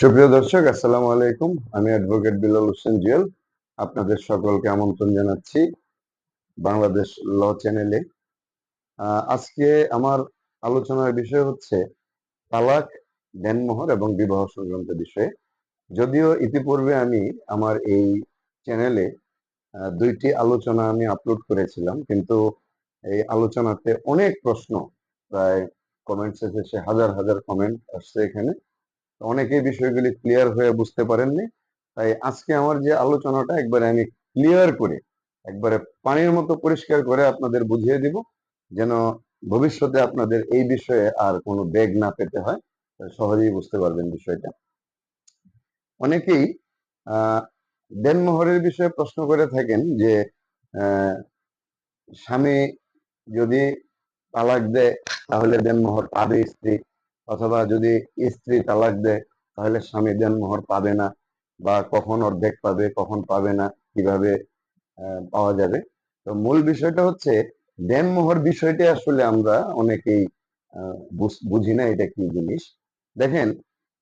সুপ্রিয় দর্শক, আসসালামু আলাইকুম। আমি অ্যাডভোকেট বিলাল হোসেন জিয়াল আপনাদের সকলকে আমন্ত্রণ জানাচ্ছি বাংলাদেশ ল চ্যানেলে। আজকে আমার আলোচনার বিষয় হচ্ছে তালাক, দেনমোহর এবং বিবাহ সংক্রান্ত বিষয়ে। যদিও ইতিপূর্বে আমি আমার এই চ্যানেলে দুইটি আলোচনা আমি আপলোড করেছিলাম, কিন্তু এই আলোচনাতে অনেক প্রশ্ন, প্রায় কমেন্টস এসেছে হাজার হাজার কমেন্ট আসছে এখানে। অনেকেই বিষয়গুলি ক্লিয়ার হয়ে বুঝতে পারেননি। তাই আজকে আমার যে আলোচনাটা একবারে আমি ক্লিয়ার করে, একবারে পানির মতো পরিষ্কার করে আপনাদের বুঝিয়ে দিব, যেন ভবিষ্যতে আপনাদের এই বিষয়ে আর কোনো বেগ না পেতে হয় সহজেই বুঝতে পারবেন বিষয়টা। অনেকেই দেনমোহরের বিষয়ে প্রশ্ন করে থাকেন যে স্বামী যদি তালাক দেয়, তাহলে দেনমোহর পাবে স্ত্রী। অথবা যদি স্ত্রী তালাক দেয়, তাহলে স্বামী দেনমোহর পাবে না বা কখন অর্ধেক পাবে, কখন পাবে না, কীভাবে পাওয়া যাবে? তো মূল বিষয়টা হচ্ছে, দেন মোহর বিষয়টি আসলে আমরা অনেকেই বুঝ- না এটা কি জিনিস। দেখেন,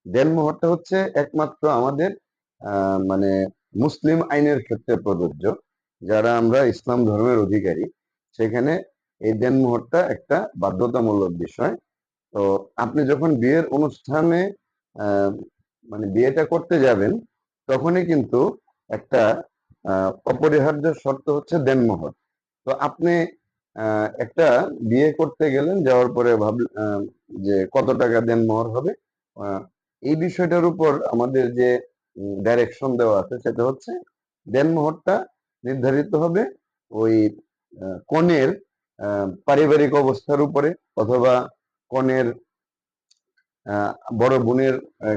দেন মোহরটা হচ্ছে একমাত্র আমাদের মানে মুসলিম আইনের ক্ষেত্রে প্রযোজ্য। যারা আমরা ইসলাম ধর্মের অধিকারী, সেখানে এই দেনমোহরটা একটা বাধ্যতামূলক বিষয়। তো আপনি যখন বিয়ের অনুষ্ঠানে মানে বিয়েটা করতে যাবেন তখনই কিন্তু একটা অপরিহার্য শর্ত হচ্ছে দেনমোহর। তো আপনি একটা বিয়ে করতে গেলেন যাওয়ার পরে আহ, যে কত টাকা দেনমোহর হবে এই বিষয়টার উপর আমাদের যে ডাইরেকশন দেওয়া আছে সেটা হচ্ছে দেনমোহরটা নির্ধারিত হবে ওই কনের পারিবারিক অবস্থার উপরে অথবা কনের বড় বোনের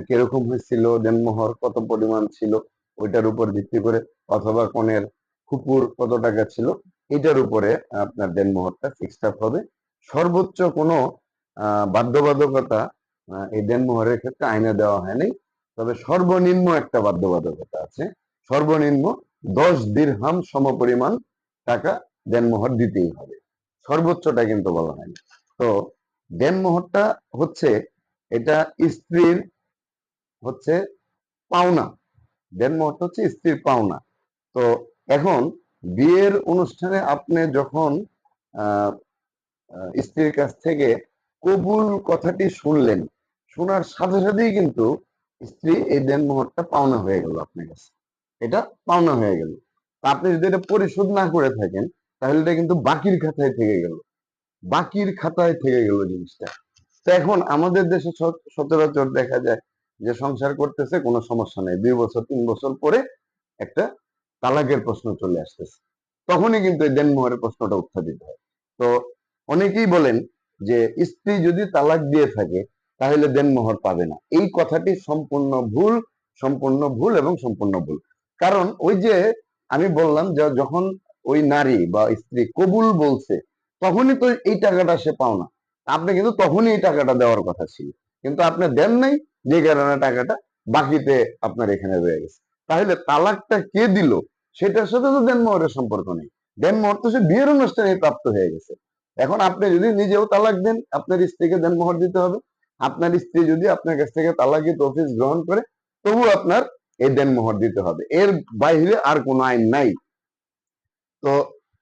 কীরকম হয়েছিল, দেনমোহর কত পরিমাণ ছিল, ওইটার উপর ভিত্তি করে, অথবা কনের ফুপুর কত টাকা ছিল, এটার উপরে আপনার দেনমোহরটা ফিক্সড আপ হবে। সর্বোচ্চ কোনো বাধ্যবাধকতা এই দেনমোহরের ক্ষেত্রে আইনে দেওয়া হয়নি। তবে সর্বনিম্ন একটা বাধ্যবাধকতা আছে, সর্বনিম্ন দশ দিরহাম সমপরিমাণ টাকা দেনমোহর দিতেই হবে। সর্বোচ্চটা কিন্তু বলা হয়নি। তো দেনমোহরটা হচ্ছে এটা স্ত্রীর হচ্ছে পাওনা। দেনমোহরটা হচ্ছে স্ত্রীর পাওনা। তো এখন বিয়ের অনুষ্ঠানে আপনি যখন স্ত্রীর কাছ থেকে কবুল কথাটি শুনলেন, শোনার সাথে সাথেই কিন্তু স্ত্রী এই দেনমোহরটা পাওনা হয়ে গেল আপনার কাছে। এটা পাওনা হয়ে গেল। আপনি যদি এটা পরিশোধ না করে থাকেন, তাহলে এটা কিন্তু বাকির খাতায় থেকে গেল। বাকির খাতায় থেকে গেল জিনিসটা। তো এখন আমাদের দেশে সচরাচর দেখা যায় যে সংসার করতেছে, কোনো সমস্যা নেই। দুই বছর, তিন বছর পরে একটা তালাকের প্রশ্ন চলে আসতেছে। তখনই কিন্তু এই দেনমোহরের প্রশ্নটা উত্থাপিত হয়। তো অনেকেই বলেন যে স্ত্রী যদি তালাক দিয়ে থাকে, তাহলে দেনমোহর পাবে না। এই কথাটি সম্পূর্ণ ভুল সম্পূর্ণ ভুল এবং সম্পূর্ণ ভুল। কারণ ওই যে আমি বললাম যে যখন ওই নারী বা স্ত্রী কবুল বলছে তখনই তো এই টাকাটা সে পাও না। আপনি কিন্তু তখনই এই টাকাটা দেওয়ার কথা ছিল। কিন্তু আপনি দেন নাই, যে কারণে টাকাটা বাকিতে আপনার এখানে রয়ে গেছে। তাহলে তালাকটা কে দিল? সেটার সাথে তো দেনমোহরের সম্পর্ক নেই। দেনমোহর তো সে বিয়ের অনুষ্ঠানে প্রাপ্ত হয়ে গেছে। এখন আপনি যদি নিজেও তালাক দেন, আপনার স্ত্রীকে দেনমোহর দিতে হবে। আপনার স্ত্রী যদি আপনার কাছ থেকে তালাকি তফিস গ্রহণ করে, তবু আপনার এই দেনমোহর দিতে হবে। এর বাইরে আর কোনো আইন নাই। তো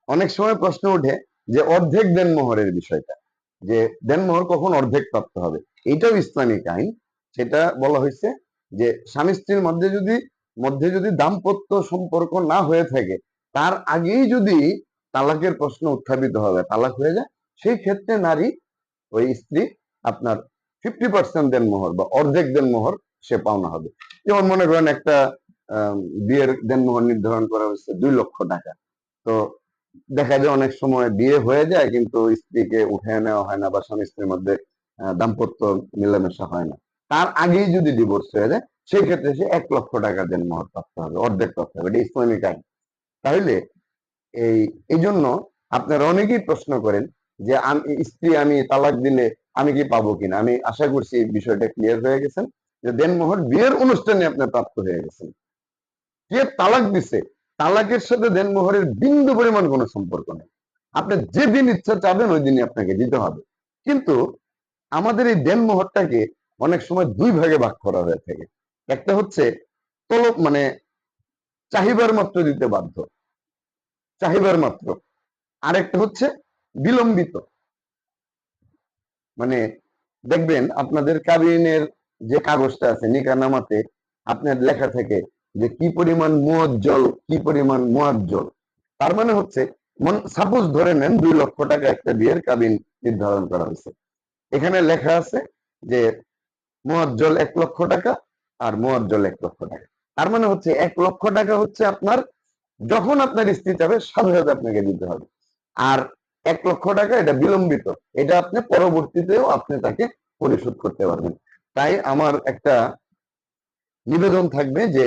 অনেক সময় প্রশ্ন ওঠে যে অর্ধেক দেনমোহরের বিষয়টা, যে দেনমোহর কখন অর্ধেক প্রাপ্ত হবে? এটাও ইসলামিক আইন, সেটা বলা হয়েছে যে স্বামী স্ত্রীর মধ্যে যদি মধ্যে যদি দাম্পত্য সম্পর্ক না হয়ে থাকে, তার আগেই যদি তালাকের প্রশ্ন উত্থাপিত হবে, তালাক হয়ে যায়, সেই ক্ষেত্রে নারী, ওই স্ত্রী, আপনার ফিফটি পার্সেন্ট দেনমোহর বা অর্ধেক দেনমোহর সে পাওনা হবে। যেমন মনে করেন একটা বিয়ের দেনমোহর নির্ধারণ করা হয়েছে দুই লক্ষ টাকা। তো দেখা যায় অনেক সময় বিয়ে হয়ে যায়, কিন্তু স্ত্রীকে উঠে নেওয়া হয় না বা স্বামী স্ত্রীর মধ্যে দাম্পত্য মেলামেশা হয় না। তার আগেই যদি ডিভোর্স হয়ে যায় সেই ক্ষেত্রে সে এক লক্ষ টাকা দেন মহর প্রাপ্ত হবে, অর্ধেক প্রাপ্ত হবে। এটা ইসলামিক আইন তাহলে এই এই জন্য আপনারা অনেকেই প্রশ্ন করেন যে, আমি, স্ত্রী, আমি তালাক দিলে আমি কি পাবো কিনা? আমি আশা করছি বিষয়টা ক্লিয়ার হয়ে গেছেন যে দেন দেনমোহর বিয়ের অনুষ্ঠানে আপনি প্রাপ্ত হয়ে গেছেন। কে তালাক দিছে? তালাকের সাথে দেনমোহরের বিন্দু পরিমাণ কোনো সম্পর্ক নেই। আপনি যেদিন ইচ্ছা চাবেন, ওই দিনই আপনাকে দিতে হবে। কিন্তু আমাদের এই দেনমোহরটাকে অনেক সময় দুই ভাগে ভাগ করা হয়ে থাকে। একটা হচ্ছে তলব মানে চাহিবার মাত্র দিতে বাধ্য। চাহিবার মাত্র। আরেকটা হচ্ছে বিলম্বিত। মানে দেখবেন, আপনাদের কাবিনের যে কাগজটা আছে, নিকানামাতে আপনার লেখা থাকে যে কি পরিমাণ মুয়াজ্জল কি পরিমাণ মুয়াজ্জল তার মানে হচ্ছে সাপোজ ধরে নেন দুই লক্ষ টাকা একটা বিয়ের কাবিন নির্ধারণ করা হয়েছে। এখানে লেখা আছে যে মুয়াজ্জল এক লক্ষ টাকা আর মুয়াজ্জল এক লক্ষ টাকা। তার মানে হচ্ছে, এক লক্ষ টাকা হচ্ছে আপনার, যখন আপনার স্ত্রী চাবে সাথে সাথে আপনাকে দিতে হবে। আর এক লক্ষ টাকা এটা বিলম্বিত। এটা আপনি পরবর্তীতেও আপনি তাকে পরিশোধ করতে পারবেন। তাই আমার একটা নিবেদন থাকবে যে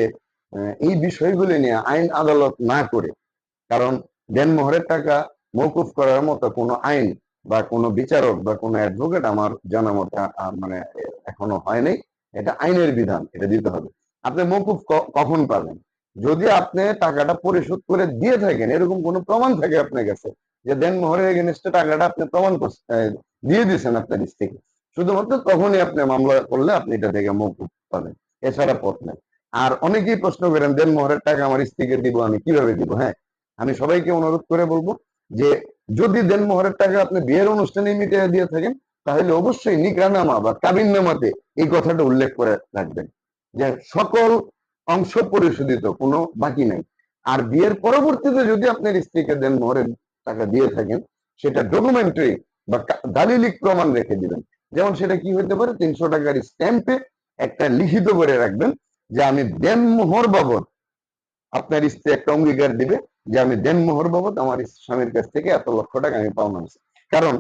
এই বিষয়গুলি নিয়ে আইন আদালত না করে। কারণ দেনমোহরের টাকা মৌকুফ করার মতো কোনো আইন বা কোনো বিচারক বা কোনো অ্যাডভোকেট আমার জানা মতে মানে এখনও হয়নি। এটা আইনের বিধান, এটা দিতে হবে। আপনি মৌকুফ কখন পাবেন? যদি আপনি টাকাটা পরিশোধ করে দিয়ে থাকেন, এরকম কোনো প্রমাণ থাকে আপনার কাছে যে দেন দেনমোহরের এগেনস্টে টাকাটা আপনি প্রমাণ দিয়ে দিয়েছেন আপনার স্ত্রীকে। শুধুমাত্র তখনই আপনি মামলা করলে আপনি এটা থেকে মৌকুফ পাবেন। এছাড়া পথ নেই। আর অনেকেই প্রশ্ন করেন দেনমোহরের টাকা আমার স্ত্রীকে দিব, আমি কীভাবে দিব? হ্যাঁ আমি সবাইকে অনুরোধ করে বলব যে, যদি দেনমোহরের টাকা আপনি বিয়ের অনুষ্ঠানে মিটিয়ে দিয়ে থাকেন, তাহলে অবশ্যই নিকানামা বা কাবিননামাতে এই কথাটা উল্লেখ করে রাখবেন যে, সকল অংশ পরিশোধিত, কোনো বাকি নাই। আর বিয়ের পরবর্তীতে যদি আপনার স্ত্রীকে দেন মোহরের টাকা দিয়ে থাকেন, সেটা ডকুমেন্টারি বা দালিলিক প্রমাণ রেখে দিবেন। যেমন সেটা কি হতে পারে? তিনশো টাকার স্ট্যাম্পে একটা লিখিত করে রাখবেন যে আমি দেন মোহর বাবদ আপনার স্ত্রী একটা অঙ্গীকার দিবে যে আমি দেন মোহর বাবদ আমার স্বামীর কাছ থেকে এত লক্ষ টাকা আমি পাওনা হয়েছে। কারণ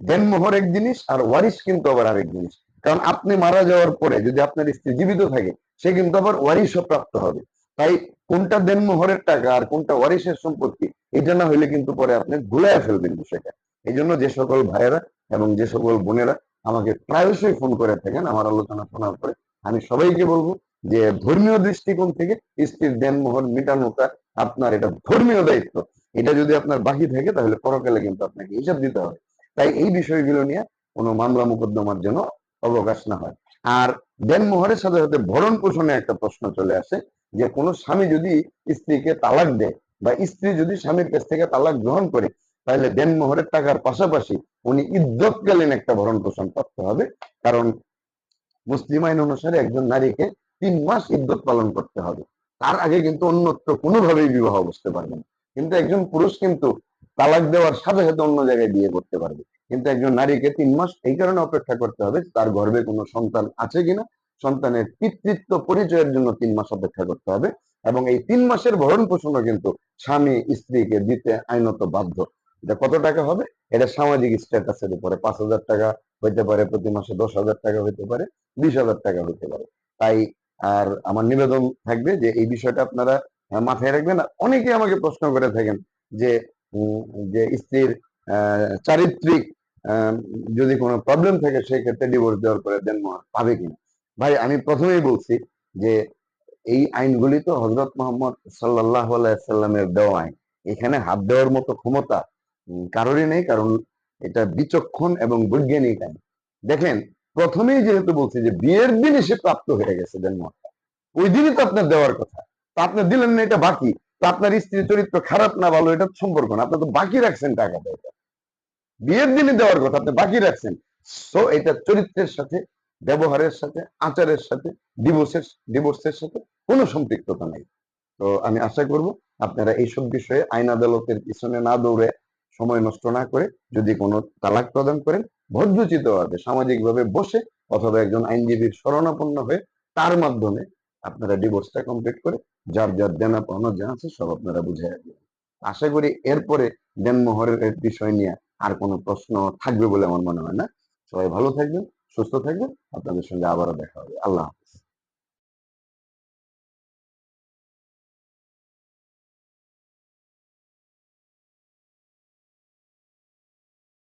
দেনমোহর এক জিনিস আর ওয়ারিশ কিন্তু আবার আরেক জিনিস। কারণ আপনি মারা যাওয়ার পরে যদি আপনার স্ত্রী জীবিত থাকে, সে কিন্তু আবার ওয়ারিশও প্রাপ্ত হবে। তাই কোনটা দেনমোহরের টাকা আর কোনটা ওয়ারিশের সম্পত্তি, এটা না হইলে কিন্তু পরে আপনি গুলায় ফেলবেন বিষয়টা। এই জন্য যে সকল ভাইয়েরা এবং যে সকল বোনেরা আমাকে প্রায়শই ফোন করে থাকেন, আমার আলোচনা শোনার পরে আমি সবাইকে বলব যে ধর্মীয় দৃষ্টিকোণ থেকে স্ত্রীর দেনমোহর মেটানোটা আপনার এটা ধর্মীয় দায়িত্ব। এটা যদি আপনার বাকি থাকে, তাহলে পরকালে কিন্তু আপনাকে হিসাব দিতে হবে। তাই এই বিষয়গুলো নিয়ে কোনো মামলা মোকদ্দমার জন্য অবকাশ না হয়। আর দেনমোহরের সাথে সাথে ভরণ পোষণে একটা প্রশ্ন চলে আসে যে, কোনো স্বামী যদি স্ত্রীকে তালাক দেয় বা স্ত্রী যদি স্বামীর কাছ থেকে তালাক গ্রহণ করে, তাহলে দেনমোহরের টাকার পাশাপাশি উনি ইদ্যৎকালীন একটা ভরণ পোষণ করতে হবে। কারণ মুসলিম আইন অনুসারে একজন নারীকে তিন মাস ইদ্যত পালন করতে হবে। তার আগে কিন্তু অন্যত্র কোনোভাবেই বিবাহ বসতে পারবে না। কিন্তু একজন পুরুষ কিন্তু তালাক দেওয়ার সাথে সাথে অন্য জায়গায় বিয়ে করতে পারবে। কিন্তু একজন নারীকে তিন মাস এই কারণে অপেক্ষা করতে হবে তার গর্ভে কোনো সন্তান আছে কিনা। সন্তানের পিতৃত্ব পরিচয়ের জন্য তিন মাস অপেক্ষা করতে হবে এবং এই তিন মাসের ভরণ পোষণও কিন্তু স্বামী স্ত্রীকে দিতে আইনত বাধ্য। এটা কত টাকা হবে? এটা সামাজিক স্ট্যাটাসের উপরে পাঁচ হাজার টাকা হইতে পারে, প্রতি মাসে দশ হাজার টাকা হইতে পারে, বিশ হাজার টাকা হইতে পারে। তাই আর আমার নিবেদন থাকবে যে এই বিষয়টা আপনারা মাথায় রাখবেন। অনেকে আমাকে প্রশ্ন করে থাকেন যে যে স্ত্রীর চারিত্রিক যদি কোনো প্রবলেম থাকে সেই ক্ষেত্রে ডিভোর্স দেওয়ার পরে দেন পাবে কিনা? ভাই, আমি প্রথমেই বলছি যে, এই আইনগুলি তো হজরত মোহাম্মদ সাল্লাহ সাল্লামের দেওয়া আইন। এখানে হাত দেওয়ার মতো ক্ষমতা কারোরই নেই, কারণ এটা বিচক্ষণ এবং বৈজ্ঞানিক আইন। দেখেন প্রথমেই যেহেতু বলছি যে বিয়ের দিনই সে প্রাপ্ত হয়ে গেছে জন্মটা। ওই দিনই তো আপনার দেওয়ার কথা। তা আপনি দিলেন না, এটা বাকি। তো আপনার স্ত্রীর চরিত্র খারাপ না, ভালো, এটা সম্পর্ক না। আপনি তো বাকি রাখছেন টাকাটা এটা বিয়ের দিনে দেওয়ার কথা, আপনি বাকি রাখছেন। সো এটা চরিত্রের সাথে, ব্যবহারের সাথে, আচারের সাথে ডিভোর্সের ডিভোর্সের সাথে কোনো সম্পৃক্ততা নেই। তো আমি আশা করব আপনারা এইসব বিষয়ে আইন আদালতের পিছনে না দৌড়ে সময় নষ্ট না করে যদি কোনো তালাক প্রদান করেন ভদ্রচিত ভাবে সামাজিক ভাবে বসে অথবা একজন আইনজীবীর শরণাপন্ন হয়ে তার মাধ্যমে আপনারা ডিভোর্সটা কমপ্লিট করে যার যার দেনা পাওনা যা আছে সব আপনারা বুঝে আসবেন আশা করি এরপরে দেনমোহরের বিষয় নিয়ে আর কোনো প্রশ্ন থাকবে বলে আমার মনে হয় না। সবাই ভালো থাকবেন, সুস্থ থাকবেন। আপনাদের সঙ্গে আবারও দেখা হবে। আল্লাহ।